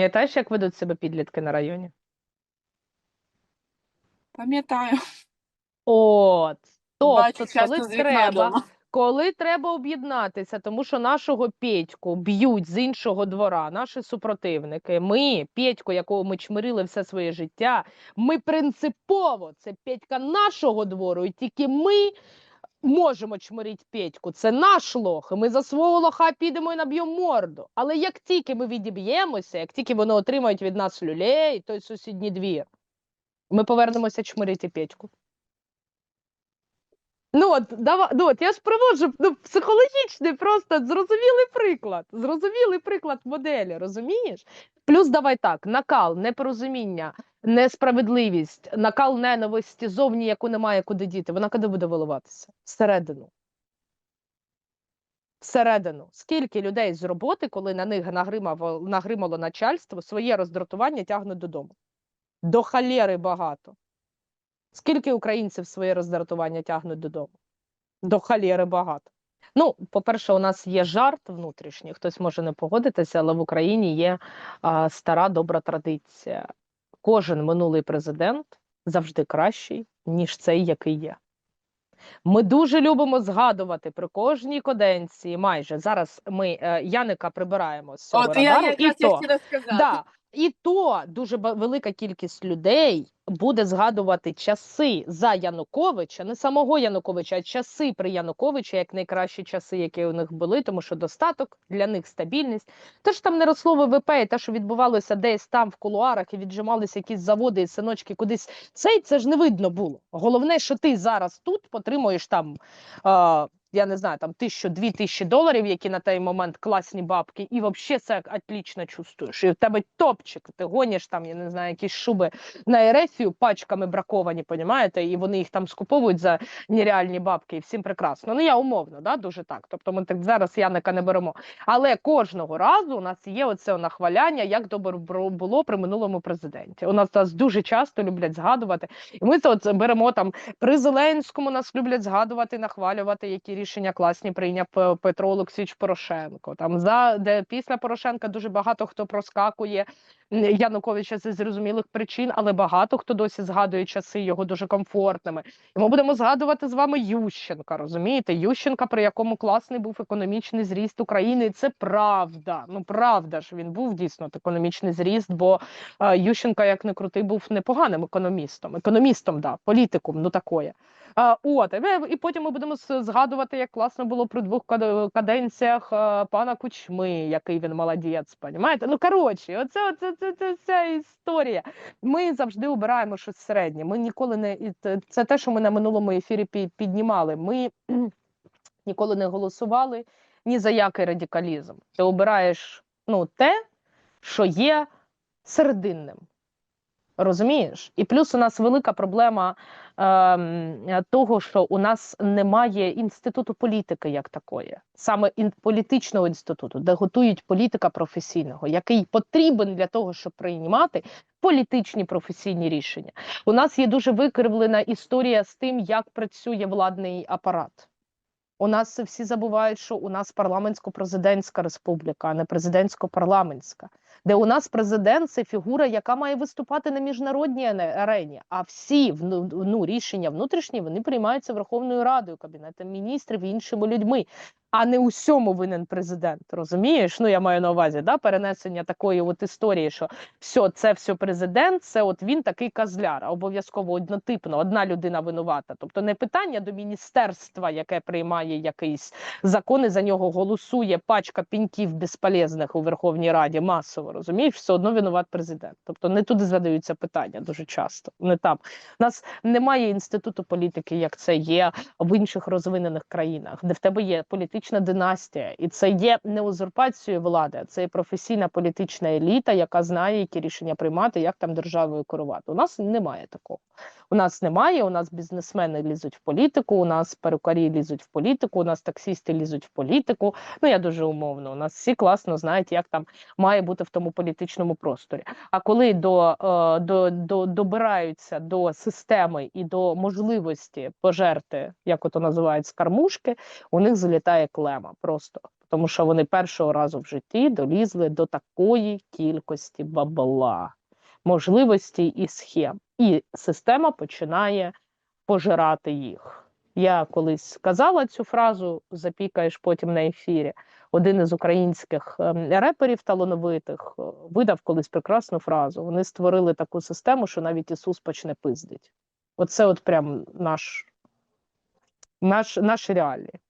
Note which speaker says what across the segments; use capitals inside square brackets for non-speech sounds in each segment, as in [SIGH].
Speaker 1: Пам'ятаєш, як ведуть себе підлітки на районі?
Speaker 2: Пам'ятаю.
Speaker 1: От. Тобто,
Speaker 2: Бачу часто
Speaker 1: коли
Speaker 2: з вікна
Speaker 1: треба,
Speaker 2: дома.
Speaker 1: коли треба об'єднатися, тому що нашого Петьку б'ють з іншого двора, наші супротивники. Ми, Петьку, якого ми чмирили все своє життя, ми принципово, це Петька нашого двору, і тільки ми можемо чмирити Петьку. Це наш лох, ми за свого лоха підемо і наб'ємо морду. Але як тільки ми відіб'ємося, як тільки вони отримають від нас люлей, той сусідній двір, ми повернемося чмирити Петьку. Ну от, дава, ну от я ж приводжу ну, психологічний, просто зрозумілий приклад. Зрозумілий приклад моделі, розумієш? Плюс давай так: накал, непорозуміння, несправедливість, накал ненависті зовні, яку немає куди діти. Вона куди буде виливатися? Всередину. Всередину. Скільки людей з роботи, коли на них нагримало, нагримало начальство, своє роздратування тягнуть додому? До халєри багато. Скільки українців своє роздратування тягнуть додому? До халєри багато. Ну, по-перше, у нас є жарт внутрішній, хтось може не погодитися, але в Україні є а, стара добра традиція. Кожен минулий президент завжди кращий, ніж цей, який є. Ми дуже любимо згадувати при кожній каденції. Майже зараз ми е, Яника прибираємо з цього
Speaker 2: От я
Speaker 1: я, і
Speaker 2: я
Speaker 1: то. Да. І то дуже велика кількість людей буде згадувати часи за Януковича, не самого Януковича, а часи при Януковича, як найкращі часи, які у них були, тому що достаток для них стабільність. Те ж там не росло ВВП, і те, що відбувалося десь там в кулуарах, і віджималися якісь заводи і синочки кудись. Цей це ж не видно було. Головне, що ти зараз тут потримуєш там. Е, я не знаю, там тисячу, дві тисячі доларів, які на той момент класні бабки, і взагалі це отлично чувствуєш. І в тебе топчик, ти гониш там, я не знаю, якісь шуби на ерефію пачками браковані, понімаєте, і вони їх там скуповують за нереальні бабки, і всім прекрасно. Ну я умовно, да, дуже так. Тобто ми так зараз Яника не беремо. Але кожного разу у нас є оце нахваляння, як добре було при минулому президенті. У нас, нас дуже часто люблять згадувати, і ми це от беремо там при Зеленському нас люблять згадувати, нахвалювати, які рішення класні прийняв Петро Олексійович Порошенко. Там за де після Порошенка дуже багато хто проскакує Януковича з зрозумілих причин, але багато хто досі згадує часи його дуже комфортними. І ми будемо згадувати з вами Ющенка. Розумієте, Ющенка, при якому класний був економічний зріст України. І це правда. Ну правда ж він був дійсно економічний зріст, бо е, Ющенка, як не крутий, був непоганим економістом. Економістом, да, політиком, ну такое. А, от, і, потім ми будемо згадувати, як класно було при двох каденціях е, пана Кучми, який він молодець, понімаєте? Ну, коротше, оце, оце, це, це, вся історія. Ми завжди обираємо щось середнє. Ми ніколи не це- те, що ми на минулому ефірі пі- піднімали. Ми [CLEARS THROAT] ніколи не голосували ні за який радикалізм. Ти обираєш ну, те, що є серединним. Розумієш? І плюс у нас велика проблема ем, того, що у нас немає інституту політики як такої, саме ін, політичного інституту, де готують політика професійного, який потрібен для того, щоб приймати політичні професійні рішення. У нас є дуже викривлена історія з тим, як працює владний апарат. У нас всі забувають, що у нас парламентсько-президентська республіка, а не президентсько-парламентська де у нас президент це фігура, яка має виступати на міжнародній арені. А всі ну, рішення внутрішні вони приймаються Верховною Радою, Кабінетом міністрів і іншими людьми. А не усьому винен президент. Розумієш? Ну я маю на увазі да, перенесення такої от історії, що все, це все президент, це от він такий козляр, обов'язково однотипно, одна людина винувата. Тобто не питання до міністерства, яке приймає якийсь закон, і за нього голосує пачка піньків безполезних у Верховній Раді масово, розумієш, все одно винуват президент. Тобто не туди задаються питання дуже часто. Не там. У нас немає інституту політики, як це є в інших розвинених країнах, де в тебе є політична династія, і це є не узурпацією влади, це є професійна політична еліта, яка знає, які рішення приймати, як там державою керувати. У нас немає такого. У нас немає. У нас бізнесмени лізуть в політику, у нас перукарі лізуть в політику, у нас таксісти лізуть в політику. Ну я дуже умовно. У нас всі класно знають, як там має бути в тому політичному просторі. А коли до, е, до, до добираються до системи і до можливості пожерти, як ото називають скармушки, у них залітає клема просто. Тому що вони першого разу в житті долізли до такої кількості бабла, можливостей і схем, і система починає пожирати їх. Я колись казала цю фразу, запікаєш потім на ефірі. Один із українських ем, реперів талановитих е, видав колись прекрасну фразу. Вони створили таку систему, що навіть Ісус почне пиздить. Оце от прям наш, наш, наш реалії.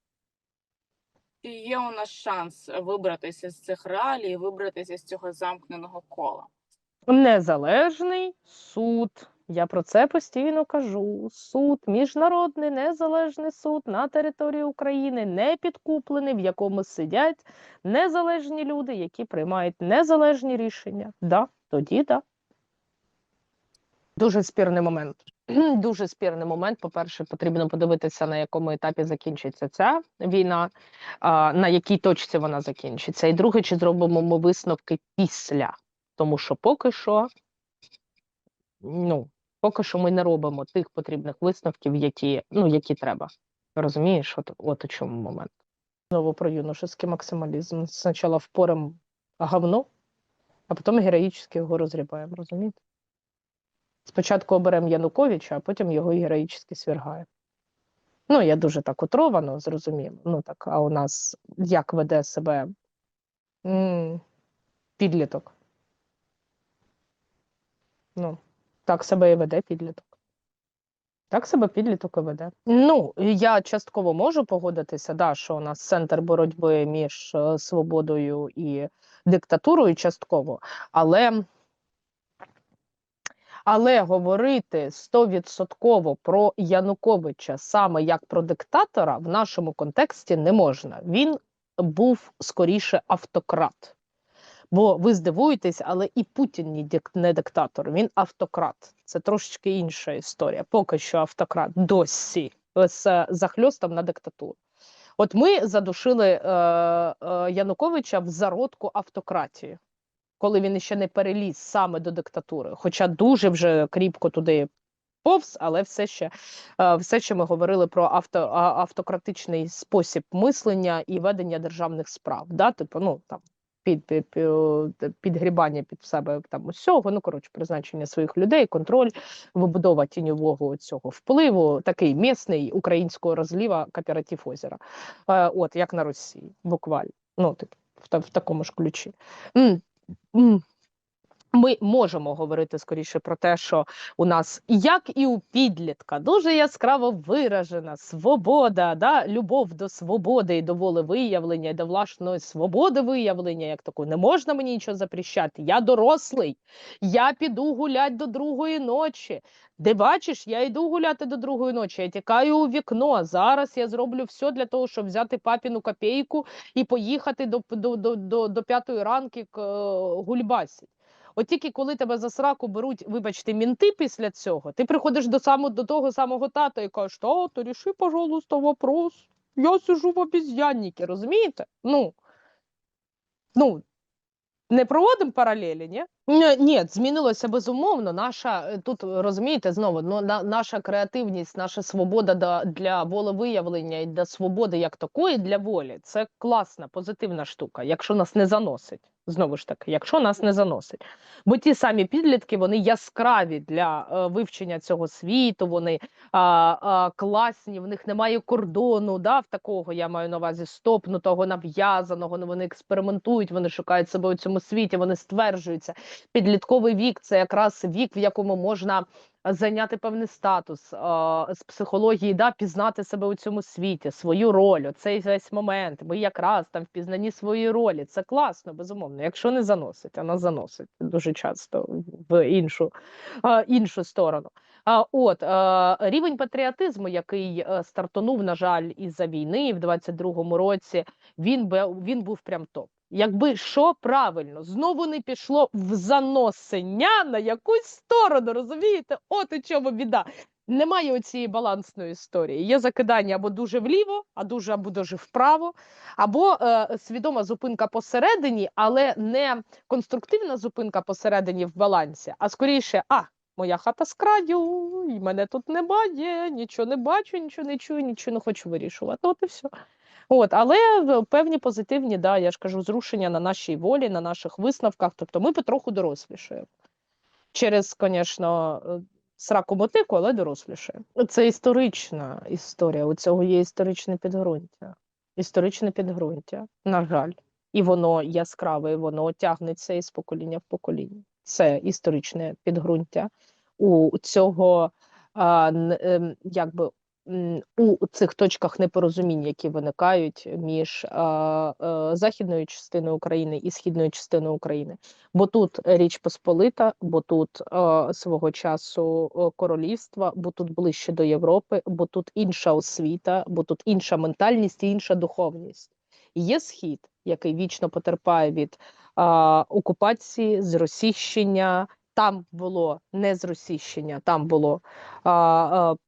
Speaker 2: Чи є у нас шанс вибратися з цих реалій, вибратися з цього замкненого кола?
Speaker 1: Незалежний суд. Я про це постійно кажу. Суд, міжнародний незалежний суд на території України, не підкуплений, в якому сидять незалежні люди, які приймають незалежні рішення. Да, тоді да. Дуже спірний момент. [CLEARS THROAT] Дуже спірний момент. По-перше, потрібно подивитися, на якому етапі закінчиться ця війна, на якій точці вона закінчиться. І друге, чи зробимо ми висновки після. Тому що поки що, ну, поки що ми не робимо тих потрібних висновків, які, ну, які треба. Розумієш, от, от у чому момент. Знову про юношеский максималізм. Спочатку впорем говно, а потім героїчно його розрібаємо, розумієте? Спочатку оберемо Януковича, а потім його героїчно свергаємо. Ну, я дуже так утровано, зрозуміло. Ну так, а у нас як веде себе м, підліток? Ну, так себе і веде підліток. Так себе підліток і веде. Ну, я частково можу погодитися, да, що у нас центр боротьби між е, свободою і диктатурою частково, але, але говорити стовідсотково про Януковича саме як про диктатора в нашому контексті не можна. Він був скоріше автократ. Бо ви здивуєтесь, але і Путін не диктатор, він автократ. Це трошечки інша історія. Поки що автократ досі з захльостом на диктатуру. От ми задушили е, е, Януковича в зародку автократії, коли він ще не переліз саме до диктатури. Хоча дуже вже кріпко туди повз, але все ще, е, все ще ми говорили про авто, автократичний спосіб мислення і ведення державних справ. Да? Типу, ну там під, під, під підгрібання під себе там усього, ну коротше, призначення своїх людей, контроль, вибудова тіньового цього впливу, такий місний українського розліва кооператив озера. Е, от як на Росії, буквально. Ну, типу, в, в такому ж ключі. М, м. Ми можемо говорити скоріше про те, що у нас, як і у підлітка, дуже яскраво виражена свобода, да? любов до свободи і до волевиявлення, і до власної свободи виявлення, як такої. Не можна мені нічого запрещати. Я дорослий, я піду гулять до другої ночі. Де бачиш, я йду гуляти до другої ночі, я тікаю у вікно. Зараз я зроблю все для того, щоб взяти папіну копійку і поїхати до, до, до, до, до п'ятої ранки к, е, гульбасить. От тільки коли тебе за сраку беруть, вибачте, мінти після цього, ти приходиш до самого до того самого тата і кажеш, тато, ріши, пожалуйста, вопрос. Я сижу в обіз'яннике, розумієте? Ну, ну, не проводимо паралелі, ні? Ні, змінилося безумовно. Наша е, тут розумієте знову ну, на, наша креативність, наша свобода да, для волевиявлення і для свободи як такої, для волі це класна, позитивна штука, якщо нас не заносить. Знову ж таки, якщо нас не заносить. Бо ті самі підлітки вони яскраві для е, вивчення цього світу, вони а, а, класні, в них немає кордону, да, в такого я маю на увазі стопнутого, нав'язаного. ну, Вони експериментують, вони шукають себе у цьому світі, вони стверджуються. Підлітковий вік це якраз вік, в якому можна зайняти певний статус з психології, да, пізнати себе у цьому світі, свою роль, цей весь момент. Ми якраз там в пізнанні своєї ролі. Це класно, безумовно. Якщо не заносить, вона заносить дуже часто в іншу, іншу сторону. А, от рівень патріотизму, який е, стартонув, на жаль, із-за війни в 22-му році, він, він був прям топ. Якби що правильно, знову не пішло в заносення на якусь сторону, розумієте? От у чому біда. Немає оцієї балансної історії. Є закидання або дуже вліво, а дуже або дуже вправо, або е, свідома зупинка посередині, але не конструктивна зупинка посередині в балансі, а скоріше, а моя хата з краю, і мене тут немає, нічого не бачу, нічого не чую, нічого не хочу вирішувати. От і все. От, але певні позитивні, да, я ж кажу, зрушення на нашій волі, на наших висновках. Тобто ми потроху дорослішаємо. Через, звісно, сраку мотику, але дорослішаємо. Це історична історія. У цього є історичне підґрунтя. Історичне підґрунтя, на жаль. І воно яскраве, воно тягнеться із покоління в покоління. Це історичне підґрунтя у цього а, ем, якби у цих точках непорозумінь, які виникають між а, е, західною частиною України і східною частиною України. Бо тут Річ Посполита, бо тут е, свого часу е, королівства, бо тут ближче до Європи, бо тут інша освіта, бо тут інша ментальність і інша духовність. Є схід, який вічно потерпає від а, окупації, зросійщення. Там було не зросійщення, там було а,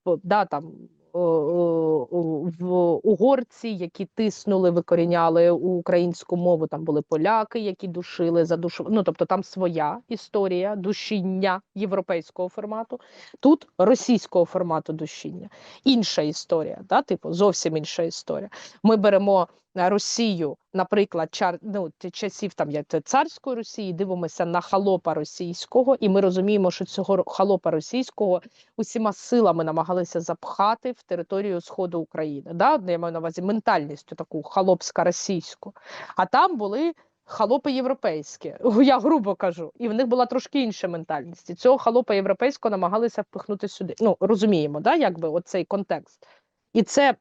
Speaker 1: а, да, там в угорці, які тиснули, викоріняли українську мову. Там були поляки, які душили, задушували. Ну тобто там своя історія душіння європейського формату. Тут російського формату душіння. Інша історія, да, типу, зовсім інша історія. Ми беремо Росію, наприклад, чар, ну, часів там як царської Росії, дивимося на халопа російського, і ми розуміємо, що цього халопа російського усіма силами намагалися запхати в територію сходу України. Да? Я маю на увазі ментальністю таку халопська російську. А там були халопи європейські, [LAUGHS] я грубо кажу, і в них була трошки інша ментальність. І цього халопа європейського намагалися впихнути сюди. Ну розуміємо, да, якби оцей контекст. І це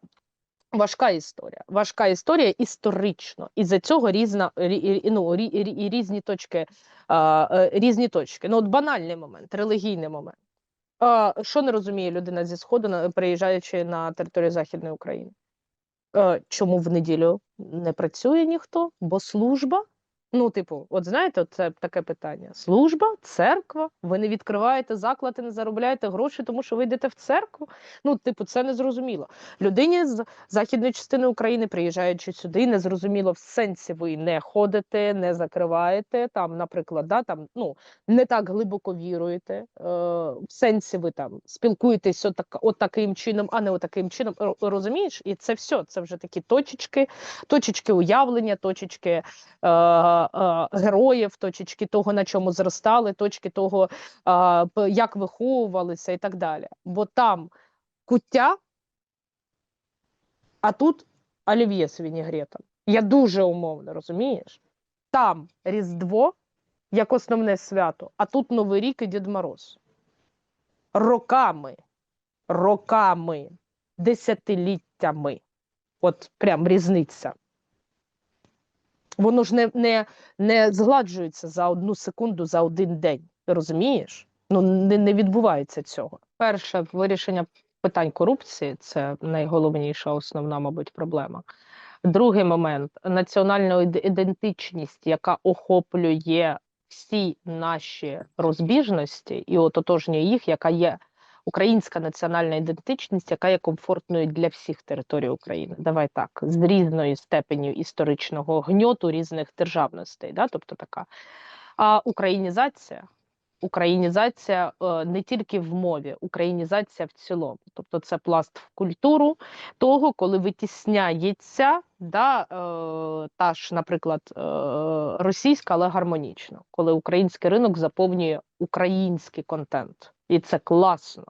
Speaker 1: важка історія. Важка історія історично. І за цього різна рі, рі- ну, і різні точки, е, різні точки. Ну, от банальний момент, релігійний момент. Що не розуміє людина зі Сходу, приїжджаючи на територію Західної України? Е, чому в неділю не працює ніхто? Бо служба? Ну, типу, от знаєте, це таке питання: служба, церква. Ви не відкриваєте заклад і не заробляєте гроші, тому що ви йдете в церкву. Ну, типу, це незрозуміло. Людині з західної частини України, приїжджаючи сюди, незрозуміло в сенсі ви не ходите, не закриваєте там, наприклад, да, там, ну, не так глибоко віруєте. Е, в сенсі ви там спілкуєтесь отак, от таким чином, а не отаким чином. Розумієш? І це все. Це вже такі точечки, точечки уявлення, точечки е, героїв, точечки того, на чому зростали, точки того, е, як виховувалися і так далі. Бо там куття, а тут олів'є з вінігретом. Я дуже умовно, розумієш? Там Різдво як основне свято, а тут Новий рік і Дід Мороз. Роками, роками, десятиліттями. От прям різниця. Воно ж не, не, не згладжується за одну секунду, за один день. Ти розумієш? Ну не, не відбувається цього. Перше вирішення питань корупції це найголовніша основна, мабуть, проблема. Другий момент національна ідентичність, яка охоплює всі наші розбіжності і ототожнює їх, яка є українська національна ідентичність, яка є комфортною для всіх територій України. Давай так, з різною степеню історичного гньоту різних державностей, да? тобто така. А українізація, українізація е, не тільки в мові, українізація в цілому. Тобто це пласт в культуру того, коли витісняється да, е, та ж, наприклад, е, російська, але гармонічно, коли український ринок заповнює український контент. І це класно.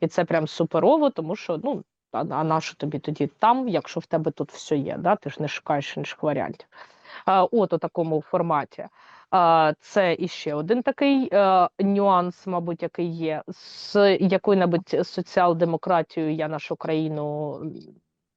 Speaker 1: І це прям суперово, тому що ну. А, а на що тобі тоді там, якщо в тебе тут все є, да? ти ж не шукаєш інших варіантів. А, от у такому форматі. А, це іще один такий е, нюанс, мабуть, який є. З якою-небудь соціал-демократією я нашу країну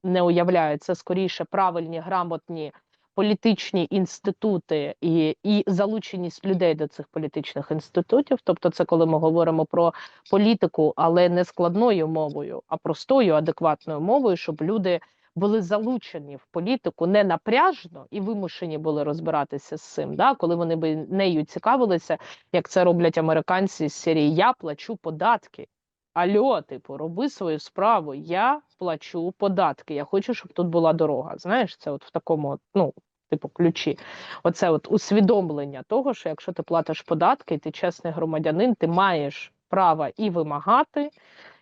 Speaker 1: не уявляю. Це скоріше правильні, грамотні політичні інститути і, і залученість людей до цих політичних інститутів. Тобто, це коли ми говоримо про політику, але не складною мовою, а простою, адекватною мовою, щоб люди були залучені в політику не напряжно і вимушені були розбиратися з цим, да, коли вони би нею цікавилися, як це роблять американці з серії Я плачу податки. Альо, типу, роби свою справу. Я плачу податки. Я хочу, щоб тут була дорога. Знаєш, це от в такому, ну, типу, ключі. Оце от усвідомлення того, що якщо ти платиш податки, ти чесний громадянин, ти маєш право і вимагати,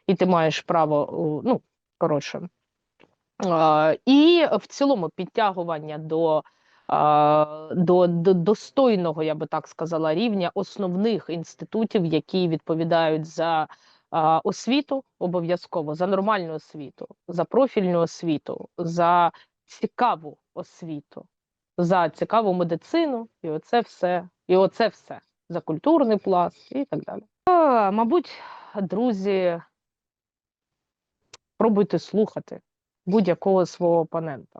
Speaker 1: і ти маєш право, ну, коротше. І в цілому підтягування до, до, до достойного, я би так сказала, рівня основних інститутів, які відповідають за освіту обов'язково, за нормальну освіту, за профільну освіту, за цікаву освіту, за цікаву медицину, і оце все, і оце все за культурний пласт і так далі. А, мабуть, друзі, пробуйте слухати будь-якого свого опонента.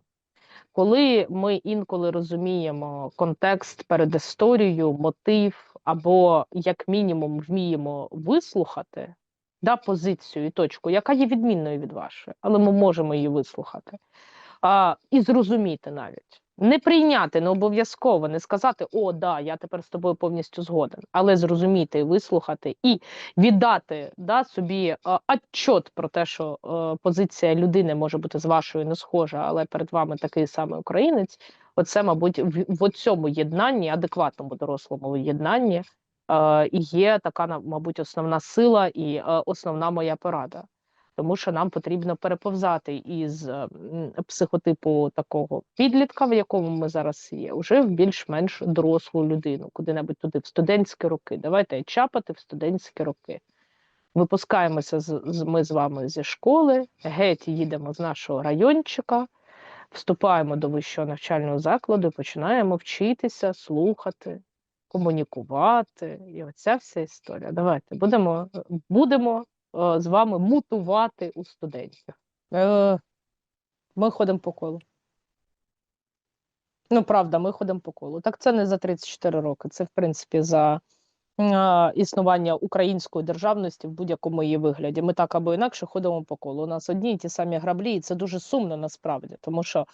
Speaker 1: Коли ми інколи розуміємо контекст перед історією, мотив, або як мінімум вміємо вислухати да, позицію і точку, яка є відмінною від вашої, але ми можемо її вислухати а, і зрозуміти навіть. Не прийняти, не обов'язково, не сказати О, да, я тепер з тобою повністю згоден, але зрозуміти вислухати і віддати да, собі отчот про те, що е, позиція людини може бути з вашою не схожа, але перед вами такий самий українець. Оце, мабуть, в, в цьому єднанні, адекватному дорослому єднанні, і є така, на- мабуть, основна сила і е, основна моя порада. Тому що нам потрібно переповзати із е, психотипу такого підлітка, в якому ми зараз є, вже в більш-менш дорослу людину, куди-небудь туди, в студентські роки. Давайте чапати в студентські роки. Випускаємося з, ми з вами зі школи, геть їдемо з нашого райончика, вступаємо до вищого навчального закладу, починаємо вчитися, слухати, комунікувати. І оця вся історія. Давайте будемо, будемо е, з вами мутувати у студентів. Е, ми ходимо по колу. Ну, правда, ми ходимо по колу. Так це не за 34 роки. Це, в принципі, за існування української державності в будь-якому її вигляді. Ми так або інакше ходимо по колу. У нас одні і ті самі граблі, і це дуже сумно насправді, тому що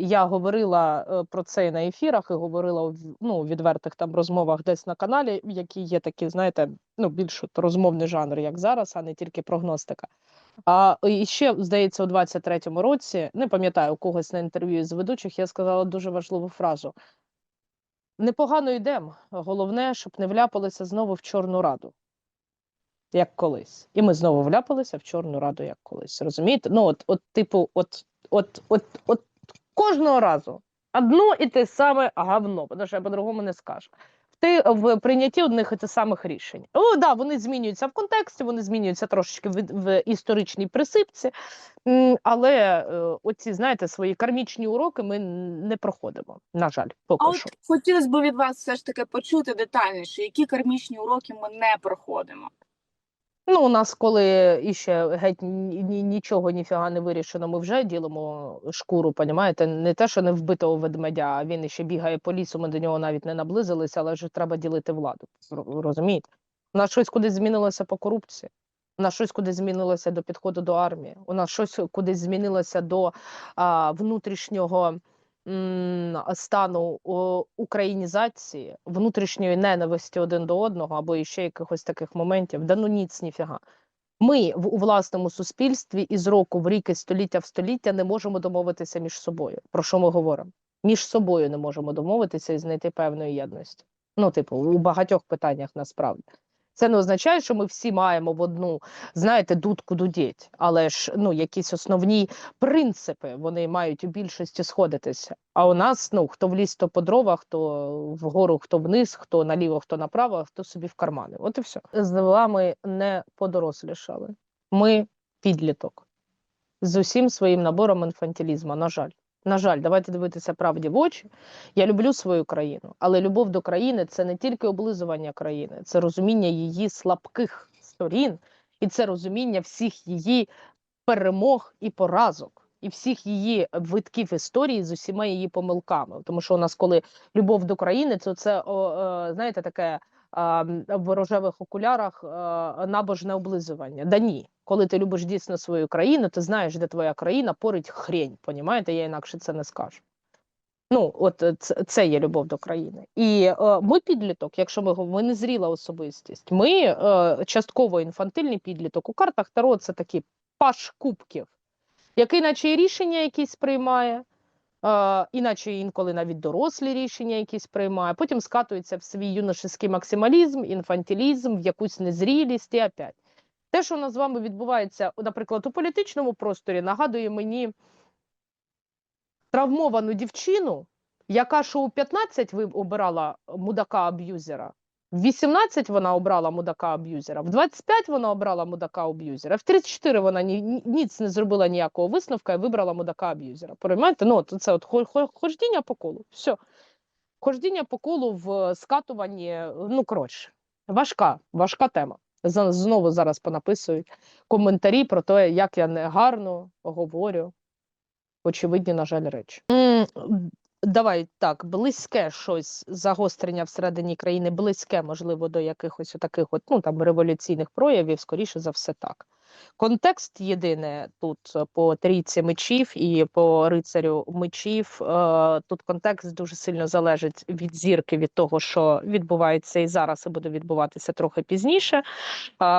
Speaker 1: я говорила е, про це на ефірах, і говорила в- ну, відвертих там розмовах десь на каналі, які є такі, знаєте, ну, більш розмовний жанр, як зараз, а не тільки прогностика. А і ще, здається, у 23-му році, не пам'ятаю, у когось на інтерв'ю з ведучих, я сказала дуже важливу фразу: непогано йдемо. Головне, щоб не вляпалися знову в Чорну Раду, як колись. І ми знову вляпалися в Чорну Раду, як колись. Розумієте? Ну, от, от типу, от, от, от, от кожного разу одно і те саме говно, тому що я по-другому не скажу. Ти в прийнятті одних і тих самих рішень. О, да, вони змінюються в контексті, вони змінюються трошечки в, в історичній присипці, але е, оці, знаєте, свої кармічні уроки ми не проходимо. На жаль, поки
Speaker 2: А от
Speaker 1: що.
Speaker 2: хотілося б від вас все ж таки почути детальніше, які кармічні уроки ми не проходимо.
Speaker 1: Ну, у нас, коли іще геть ні, ні- нічого ніфіга не вирішено, ми вже ділимо шкуру, понімаєте? Не те, що не вбитого ведмедя, а він іще бігає по лісу, ми до нього навіть не наблизилися, але вже треба ділити владу. Розумієте? У нас щось кудись змінилося по корупції, у нас щось кудись змінилося до підходу до армії, у нас щось кудись змінилося до а, внутрішнього стану українізації, внутрішньої ненависті один до одного або іще якихось таких моментів. Да ну ніц ніфіга. Ми в у власному суспільстві із року в рік, із століття в століття не можемо домовитися між собою. Про що ми говоримо? Між собою не можемо домовитися і знайти певної єдності. Ну, типу, у багатьох питаннях насправді. Це не означає, що ми всі маємо в одну, знаєте, дудку дудіть, але ж ну якісь основні принципи вони мають у більшості сходитися. А у нас ну хто в ліс, то по дрова, хто вгору, хто вниз, хто наліво, хто направо, хто собі в кармани. От і все. З вами не подорослішали. Ми підліток з усім своїм набором інфантилізму. На жаль. На жаль, давайте дивитися правді в очі. Я люблю свою країну, але любов до країни це не тільки облизування країни, це розуміння її слабких сторін, і це розуміння всіх її перемог і поразок, і всіх її витків історії з усіма її помилками. Тому що у нас, коли любов до країни, то це о, е, знаєте, таке в рожевих окулярах набожне облизування. Да ні, Коли ти любиш дійсно свою країну, ти знаєш, де твоя країна порить хрень. Понімаєте? Я інакше це не скажу. Ну, от е, це, є любов до країни. І е, ми підліток, якщо ми ми не зріла особистість. Ми е, частково інфантильний підліток. У картах Таро це такий паш кубків, який наче і рішення якісь приймає, іначе інколи навіть дорослі рішення якісь приймає, потім скатується в свій юношеський максималізм, інфантилізм, в якусь незрілість і опять. Те, що у нас з вами відбувається, наприклад, у політичному просторі, нагадує мені травмовану дівчину, яка що у 15 ви обирала мудака-аб'юзера, в 18 вона обрала мудака-аб'юзера, в 25 вона обрала мудака-аб'юзера, в 34 вона ні, ні, не зробила ніякого висновка і вибрала мудака-аб'юзера. Понимаєте? Ну, от це от хо- хо- хождіння по колу. Все. Хождіння по колу в скатуванні, ну коротше, важка, важка тема. Знову зараз понаписують коментарі про те, як я негарно говорю очевидні, на жаль, речі. Давай так, близьке щось загострення всередині країни, близьке, можливо, до якихось таких от, ну, там, революційних проявів, скоріше за все так. Контекст єдине тут е, по трійці мечів і по рицарю мечів. Е, тут контекст дуже сильно залежить від зірки, від того, що відбувається і зараз, і буде відбуватися трохи пізніше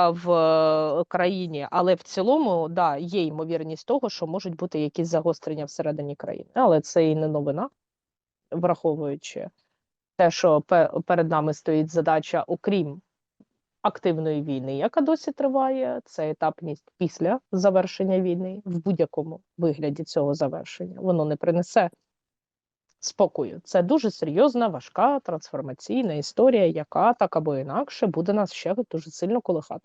Speaker 1: в е, країні. Але в цілому, да, є ймовірність того, що можуть бути якісь загострення всередині країни. Але це і не новина, враховуючи те, що перед нами стоїть задача, окрім активної війни, яка досі триває, це етапність після завершення війни в будь-якому вигляді цього завершення. Воно не принесе спокою. Це дуже серйозна, важка трансформаційна історія, яка так або інакше буде нас ще дуже сильно колихати.